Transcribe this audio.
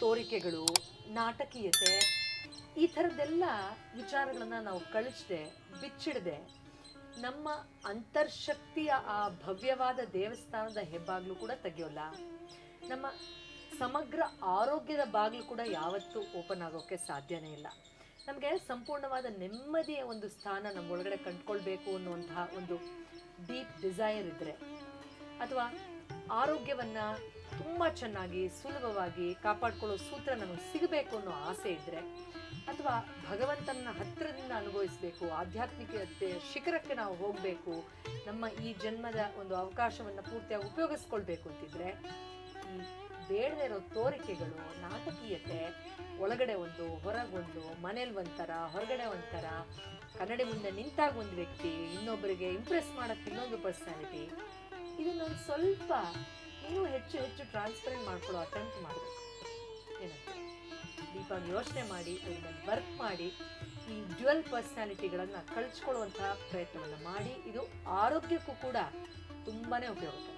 ತೋರಿಕೆಗಳು, ನಾಟಕೀಯತೆ, ಈ ಥರದ್ದೆಲ್ಲ ವಿಚಾರಗಳನ್ನು ನಾವು ಕಳಿಸದೆ, ಬಿಚ್ಚಿಡದೆ, ನಮ್ಮ ಅಂತರ್ಶಕ್ತಿಯ ಆ ಭವ್ಯವಾದ ದೇವಸ್ಥಾನದ ಹೆಬ್ಬಾಗ್ಲು ಕೂಡ ತೆಗೆಯೋಲ್ಲ. ನಮ್ಮ ಸಮಗ್ರ ಆರೋಗ್ಯದ ಬಾಗಿಲು ಕೂಡ ಯಾವತ್ತೂ ಓಪನ್ ಆಗೋಕ್ಕೆ ಸಾಧ್ಯನೇ ಇಲ್ಲ. ನಮಗೆ ಸಂಪೂರ್ಣವಾದ ನೆಮ್ಮದಿಯ ಒಂದು ಸ್ಥಾನ ನಮ್ಮ ಒಳಗಡೆ ಕಂಡ್ಕೊಳ್ಬೇಕು ಅನ್ನುವಂತಹ ಒಂದು ಡೀಪ್ ಡಿಸೈರ್ ಇದ್ದರೆ ಅಥವಾ ಆರೋಗ್ಯವನ್ನು ತುಂಬ ಚೆನ್ನಾಗಿ, ಸುಲಭವಾಗಿ ಕಾಪಾಡ್ಕೊಳ್ಳೋ ಸೂತ್ರ ನಮಗೆ ಸಿಗಬೇಕು ಅನ್ನೋ ಆಸೆ ಇದ್ದರೆ ಅಥವಾ ಭಗವಂತನ ಹತ್ತಿರದಿಂದ ಅನುಭವಿಸಬೇಕು, ಆಧ್ಯಾತ್ಮಿಕತೆ ಶಿಖರಕ್ಕೆ ನಾವು ಹೋಗಬೇಕು, ನಮ್ಮ ಈ ಜನ್ಮದ ಒಂದು ಅವಕಾಶವನ್ನು ಪೂರ್ತಿಯಾಗಿ ಉಪಯೋಗಿಸ್ಕೊಳ್ಬೇಕು ಅಂತಿದ್ರೆ, ಈ ಬೇಡದೇ ಇರೋ ತೋರಿಕೆಗಳು, ನಾಟಕೀಯತೆ, ಒಳಗಡೆ ಒಂದು ಹೊರಗೊಂದು ಮನೇಲಿ ಒಂಥರ, ಹೊರಗಡೆ ಒಂಥರ, ಕನ್ನಡಿ ಮುಂದೆ ನಿಂತಾಗ ಒಂದು ವ್ಯಕ್ತಿ ಇನ್ನೊಬ್ಬರಿಗೆ ಇಂಪ್ರೆಸ್ ಮಾಡೋಕ್ಕೆ ಇನ್ನೊಂದು ಪರ್ಸನಾಲಿಟಿ ಇದನ್ನೊಂದು ಸ್ವಲ್ಪ ಇನ್ನೂ ಹೆಚ್ಚು ಹೆಚ್ಚು ಟ್ರಾನ್ಸ್ಪರೆಂಟ್ ಮಾಡ್ಕೊಳ್ಳೋ ಅಟೆಂಪ್ಟ್ ಮಾಡಬೇಕು. ಏನಂತ ದೀಪ ಯೋಚನೆ ಮಾಡಿ ಅದರಲ್ಲಿ ವರ್ಕ್ ಮಾಡಿ, ಈ ಡ್ಯುಯಲ್ ಪರ್ಸನಾಲಿಟಿಗಳನ್ನು ಕಳ್ಸ್ಕೊಳ್ಳುವಂತಹ ಪ್ರಯತ್ನವನ್ನು ಮಾಡಿ, ಇದು ಆರೋಗ್ಯಕ್ಕೂ ಕೂಡ ತುಂಬಾನೇ ಉಪಯೋಗಕರ